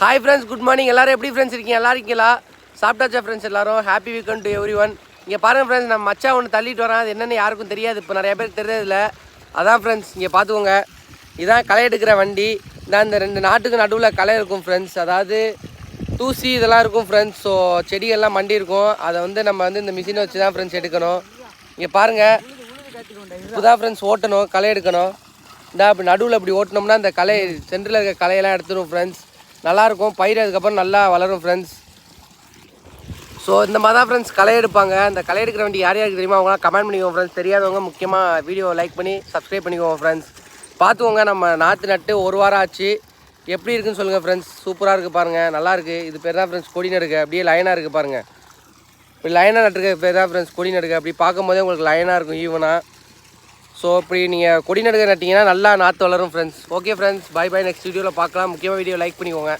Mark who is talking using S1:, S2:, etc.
S1: Hi friends good morning எல்லோரும் எப்படி friends இருக்கீங்க? எல்லாரும் இருக்கீங்களா? சாப்பிட்டாச்சா ஃப்ரெண்ட்ஸ் எல்லாரும்? Happy weekend to everyone இங்கே பாருங்க ஃப்ரெண்ட்ஸ் நம்ம மச்சா ஒன்று தள்ளிட்டு வரேன். அது என்னென்னு யாருக்கும் தெரியாது. இப்போ நிறைய பேர் தெரியாதுல அதான் ஃப்ரெண்ட்ஸ் இங்கே பார்த்துக்கோங்க இதான் களை எடுக்கிற வண்டி. இதான் இந்த ரெண்டு நாட்டுக்கு நடுவில் களை இருக்கும் ஃப்ரெண்ட்ஸ் அதாவது தூசி இதெல்லாம் இருக்கும் ஃப்ரெண்ட்ஸ் ஸோ செடிகள்லாம் மண்டி இருக்கும் அதை வந்து நம்ம வந்து இந்த மிஷினை வச்சு தான் ஃப்ரெண்ட்ஸ் எடுக்கணும். இங்கே பாருங்கள் இப்போதான் ஃப்ரெண்ட்ஸ் ஓட்டணும் களை எடுக்கணும். இந்த அப்படி நடுவில் இப்படி ஓட்டினோம்னா இந்த களை சென்டரில் இருக்க கலையெல்லாம் எடுத்துடும் ஃப்ரெண்ட்ஸ் நல்லாயிருக்கும். பயிர் அதுக்கப்புறம் நல்லா வளரும் ஃப்ரெண்ட்ஸ் ஸோ இந்த மாதிரி தான் ஃப்ரெண்ட்ஸ் களை எடுப்பாங்க. அந்த களை எடுக்கிற வண்டி யார் யாருக்கு தெரியுமா? அவங்களாம் கமெண்ட் பண்ணிக்கோங்க ஃப்ரெண்ட்ஸ் தெரியாதவங்க முக்கியமாக வீடியோ லைக் பண்ணி சப்ஸ்கிரைப் பண்ணிக்கோங்க ஃப்ரெண்ட்ஸ் பார்த்துக்கோங்க நம்ம நாற்று நட்டு ஒரு வாரம் ஆச்சு. எப்படி இருக்குன்னு சொல்லுங்கள் ஃப்ரெண்ட்ஸ் சூப்பராக இருக்குது பாருங்கள் நல்லாயிருக்கு இது பேர் தான் ஃப்ரெண்ட்ஸ் கொடி நடுக்க அப்படியே லைனாக இருக்குது பாருங்கள் இப்படி லைனாக நட்டுருக்க பேர் தான் ஃப்ரெண்ட்ஸ் கொடி நடுக்க அப்படி பார்க்கும்போதே உங்களுக்கு லைனாக இருக்கும் ஈவனாக ஸோ இப்படி நீங்கள் கொடி நடுக்க நட்டிங்கன்னா நல்லா நாற்று வளரும் friends okay friends bye bye next வீடியோவில் பார்க்கலாம். முக்கியமாக வீடியோ லைக் பண்ணிக்கோங்க.